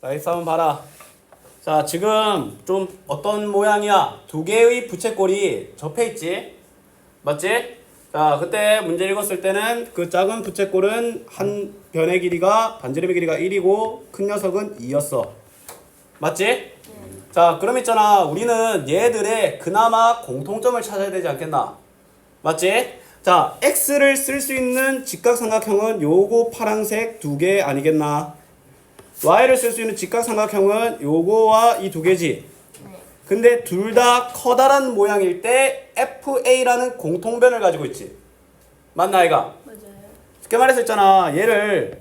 자, 여기서 한번 봐라. 자, 지금 좀 어떤 모양이야? 두 개의 부채꼴이 접해 있지? 맞지? 자, 그때 문제 읽었을 때는 그 작은 부채꼴은 한 변의 길이가 반지름의 길이가 1이고 큰 녀석은 2였어. 맞지? 자, 그럼 있잖아. 우리는 얘들의 그나마 공통점을 찾아야 되지 않겠나? 맞지? 자, x를 쓸 수 있는 직각삼각형은 요거 파란색 두 개 아니겠나? Y를 쓸 수 있는 직각삼각형은 요거와 이 두 개지. 네. 근데 둘 다 커다란 모양일 때 FA라는 공통변을 가지고 있지. 맞나 이가? 맞아요. 쉽게 말해서 있잖아. 얘를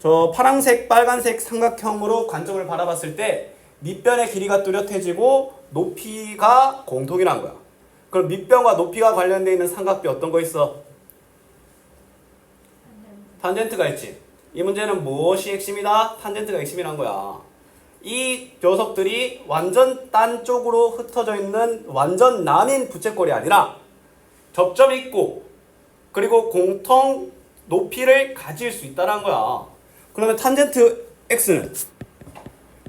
저 파란색, 빨간색 삼각형으로 관점을 바라봤을 때 밑변의 길이가 뚜렷해지고 높이가 공통이란 거야. 그럼 밑변과 높이가 관련돼 있는 삼각비 어떤 거 있어? 탄젠트가 있지. 이 문제는 무엇이 핵심이다? 탄젠트가 핵심이란 거야. 이 녀석들이 완전 딴 쪽으로 흩어져 있는 완전 남인 부채꼴이 아니라 접점이 있고 그리고 공통 높이를 가질 수 있다는 거야. 그러면 탄젠트 x는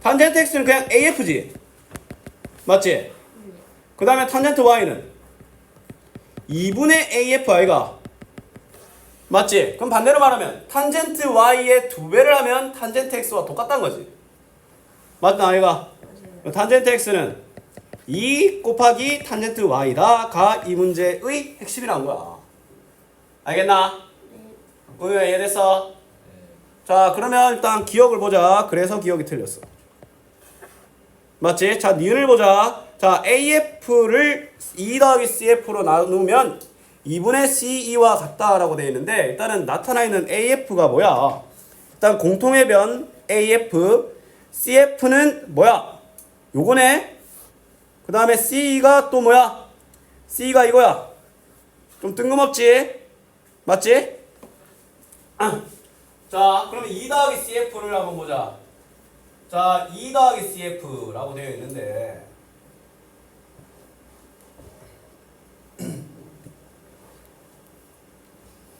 탄젠트 x는 그냥 AF지. 맞지? 그 다음에 탄젠트 y는 2분의 AF i가 맞지? 그럼 반대로 말하면 탄젠트 y의 두 배를 하면 탄젠트 x와 똑같다는 거지. 맞나 아이가? 탄젠트 x는 2 곱하기 탄젠트 y다 가 이 문제의 핵심이란 거야. 알겠나? 네. 우유 이해됐어? 자 그러면 일단 기억을 보자. 그래서 기억이 틀렸어. 맞지? 자 니은을 보자. 자 AF를 2 더하기 CF로 나누면 2분의 CE와 같다라고 되어 있는데 일단은 나타나 있는 AF가 뭐야? 일단 공통의 변 AF CF는 뭐야? 요거네. 그 다음에 CE가 또 뭐야? CE가 이거야. 좀 뜬금없지? 맞지? 자, 그러면 2 더하기 CF를 한번 보자. 자, 2 더하기 CF라고 되어 있는데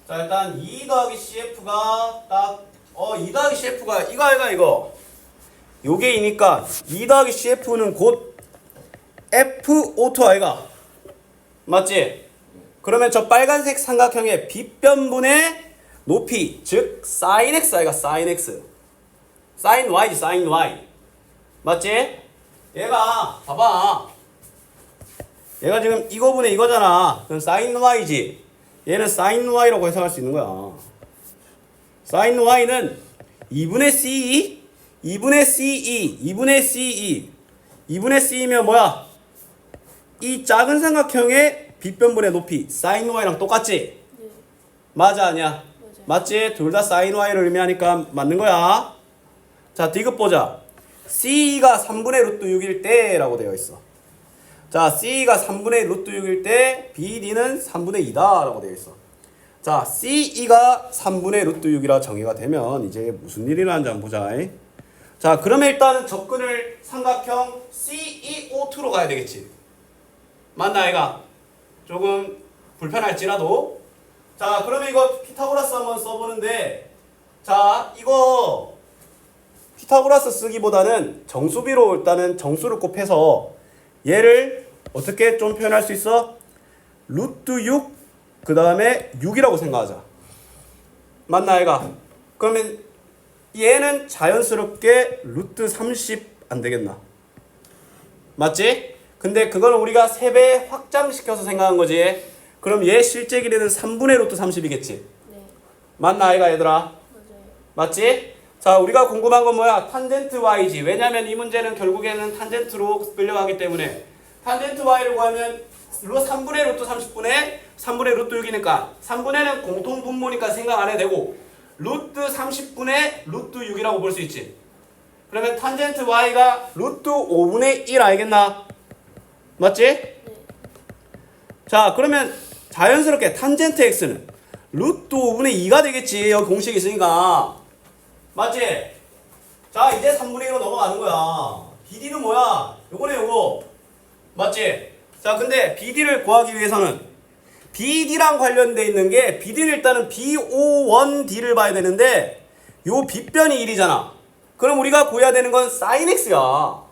자, 일단 2 더하기 CF가 딱 어, 2 더하기 CF가 이거 이거 이거? 요게 이니까 2 더하기 CF는 곧 F5 아이가? 맞지? 그러면 저 빨간색 삼각형의 빗변분의 높이 즉 sin x 아이가 sin x. sin y지 sin y. 맞지? 얘가 봐봐. 얘가 지금 이거분의 이거잖아. 그럼 sin y지 얘는 sin y라고 해석할 수 있는 거야 sin y는 2분의 ce 2분의 ce 2분의 ce 2분의 ce면 뭐야 이 작은 삼각형의 빗변분의 높이 sin y랑 똑같지? 네. 맞아 아니야? 맞지? 둘 다 sin y를 의미하니까 맞는 거야. 자, 디귿 보자. C가 3분의 루트 6일 때라고 되어 있어. 자, C가 3분의 루트 6일 때 BD는 3분의 2다 라고 되어 있어. 자, CE가 3분의 루트 6이라 정의가 되면 이제 무슨 일이 나는지 한번 보자. 자, 그러면 일단은 접근을 삼각형 CEO2로 가야 되겠지. 맞나 아이가? 조금 불편할지라도 자 그러면 이거 피타고라스 한번 써보는데 자 이거 피타고라스 쓰기보다는 정수비로 일단은 정수를 곱해서 얘를 어떻게 좀 표현할 수 있어? 루트 6 그 다음에 6이라고 생각하자 맞나 아이가? 그러면 얘는 자연스럽게 루트 30 안 되겠나? 맞지? 근데 그걸 우리가 3배 확장시켜서 생각한 거지. 그럼 얘 실제 길이는 3분의 루트 30이겠지. 네. 맞나 아이가 얘들아? 맞아요. 맞지? 자 우리가 궁금한 건 뭐야? 탄젠트 y지. 왜냐면 이 문제는 결국에는 탄젠트로 끌려가기 때문에 탄젠트 y를 구하면 루 3분의 루트 30분의 3분의 루트 6이니까 3분의는 공통 분모니까 생각 안 해도 되고 루트 30분의 루트 6이라고 볼 수 있지. 그러면 탄젠트 y가 루트 5분의 1 알겠나? 맞지? 네. 자 그러면 자연스럽게 탄젠트 x는 루트 5분의 2가 되겠지 여기 공식이 있으니까 맞지? 자 이제 3분의 1로 넘어가는 거야 BD는 뭐야? 요거네 요거 맞지? 자 근데 BD를 구하기 위해서는 BD랑 관련돼 있는 게 BD는 일단은 B51D를 봐야 되는데 요 빗변이 1이잖아 그럼 우리가 구해야 되는 건 sin x야.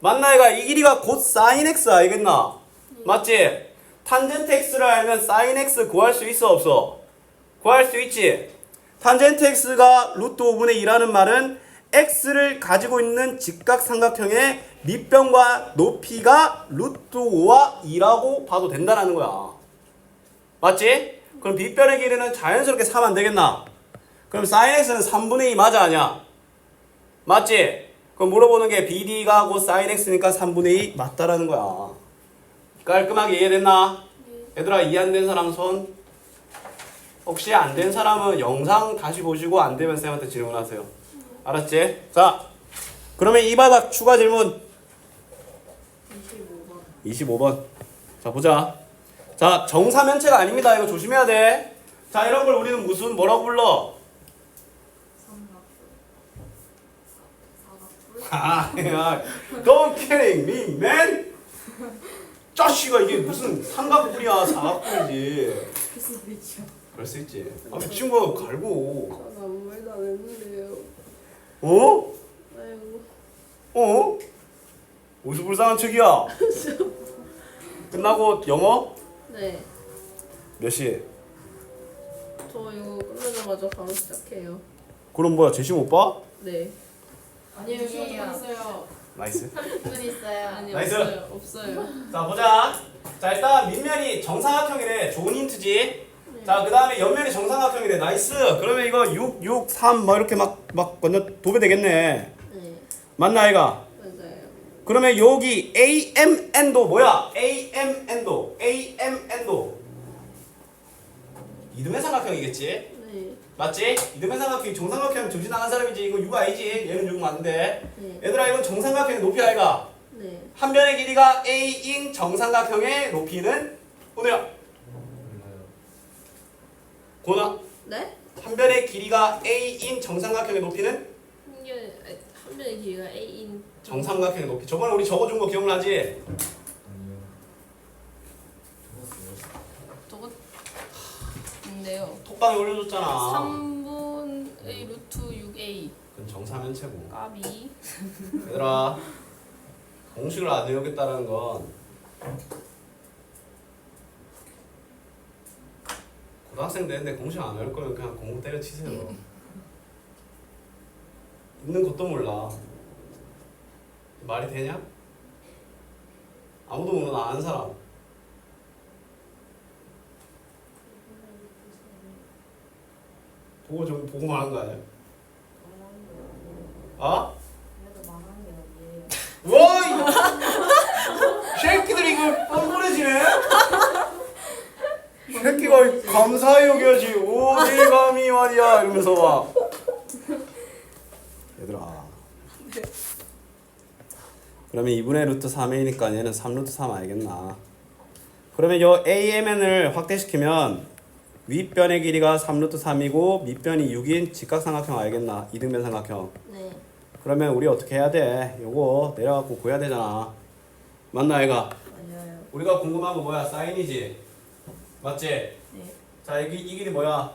맞나 이가 이 길이가 곧 sin x 알겠나? 맞지? 탄젠트 x를 알면 sin x 구할 수 있어 없어? 구할 수 있지. 탄젠트 x가 루트 5분의 2라는 말은 x를 가지고 있는 직각삼각형의 밑변과 높이가 루트 5와 2라고 봐도 된다는 거야. 맞지? 그럼 빗변의 길이는 자연스럽게 3안 되겠나? 그럼 sin x는 3분의 2 맞아 아니야? 맞지? 그럼 물어보는 게 BD가 곧 sin x니까 3분의 2 맞다라는 거야. 깔끔하게 이해됐나? 얘들아 이해 안 된 사람 손. 혹시 안 된 사람은 영상 다시 보시고 안 되면 쌤한테 질문하세요. 알았지? 자, 그러면 이 바닥 추가 질문 25번. 25번. 자, 보자. 자, 정사면체가 아닙니다. 이거 조심해야 돼. 자, 이런 걸 우리는 무슨 뭐라고 불러? 아, 야, don't kidding me, man. 짜씨가 이게 무슨 삼각뿔이야, 사각뿔이지. 그. 그럴 수 있지. 아, 미친 거야, 갈고. 전 아무 말도 안 했는데요. 어? 아이고. 어? 어디서 불쌍한 척이야? 끝나고 영어? 네. 몇 시? 저 이거 끝나자마자 바로 시작해요. 그럼 뭐야, 제시 못 봐? 네. 아니에요. 아니에요. 있어요. 나이스. 분 있어요. 아니 나이스. 없어요. 없어요. 자 보자. 자 일단 밑면이 정삼각형이래. 좋은 힌트지. 자 그 다음에 옆면이 정삼각형이래. 나이스. 그러면 이거 6, 6, 3뭐 이렇게 막 막 완전 도배 되겠네. 네. 맞나 아이가? 맞아요. 그러면 여기 AMN도 뭐야? AMN도 AMN도 이등변 삼각형이겠지? 네. 맞지? 이등변 삼각형이 정삼각형 정신 나간 사람이지. 이거 6 아니지? 얘는 6 맞는데. 네. 얘들아 이건 정삼각형의 높이 아이가? 네. 한 변의 길이가 a인 정삼각형의 높이는 오늘야 고나 네? 한 변의 길이가 a인 정삼각형의 높이는 한 변의 길이가 A인 정삼각형의 높이 저번에 우리 적어준 거 기억나지? 저거 인데요. 톡방에 올려줬잖아 3분 A 루트 6A 그건 정사면체고 까비 얘들아 공식을 안 외우겠다는 건 고등학생 되는데 공식 안 외울 거면 그냥 공부 때려치세요 있는 것도 몰라 말이 되냐? 아무도 모르는 아는 사람 보고 좀 보고 말한 거 아니야? 아? 어디예요? 와! 이 새끼들이 이걸 뻔뻔해지네? 새끼가 감사히 여겨야지 어딜 감히 말이야 이러면서 막 얘들아 그러면 2분의 루트 3이니까 얘는 3루트 3 알겠나 그러면 요 AMN을 확대시키면 윗변의 길이가 3루트 3이고 밑변이 6인 직각삼각형 알겠나 이등변 삼각형 네 그러면 우리 어떻게 해야 돼? 요거 내려갖고 구해야 되잖아. 맞나? 맞아요 우리가 궁금한 거 뭐야? 사인이지. 맞지? 네자 여기 이 길이 뭐야?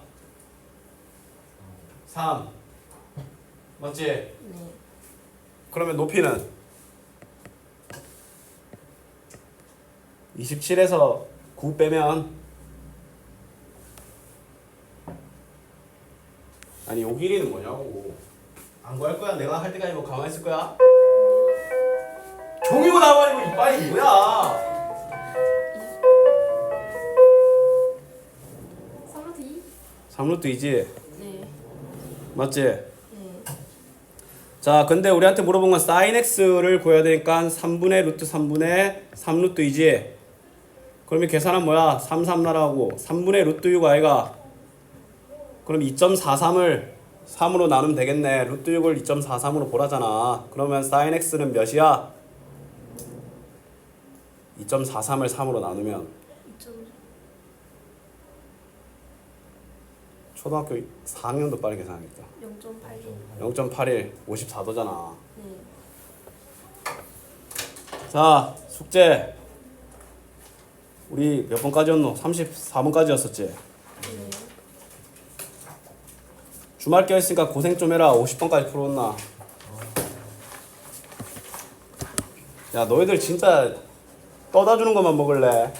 3. 맞지? 네. 그러면 높이는 27에서 9 빼면 아니 요 길이는 뭐냐고 안 구할 거야? 내가 할 때까지 뭐 가만히 있을 거야? 종이고 나와버리고 이빨이 뭐야? 3루트이지? 네. 맞지? 네. 자 근데 우리한테 물어본 건 sin x를 구해야 되니까 3분의 루트 3분의 3루트이지? 그러면 계산은 뭐야? 3, 3 나라고 3분의 루트 6 아이가? 그럼 2.43을 3으로 나누면 되겠네 루트 6을 2.43으로 보라잖아 그러면 sin x는 몇이야? 2.43을 3으로 나누면 2 초등학교 4학년도 빠르게 생각했다. 0.81. 0.81 54도잖아. 네. 자, 숙제. 우리 몇 번까지였노? 34번까지였었지. 네. 주말 껴있으니까 고생 좀 해라. 50번까지 풀었나? 야, 너희들 진짜 떠다 주는 것만 먹을래?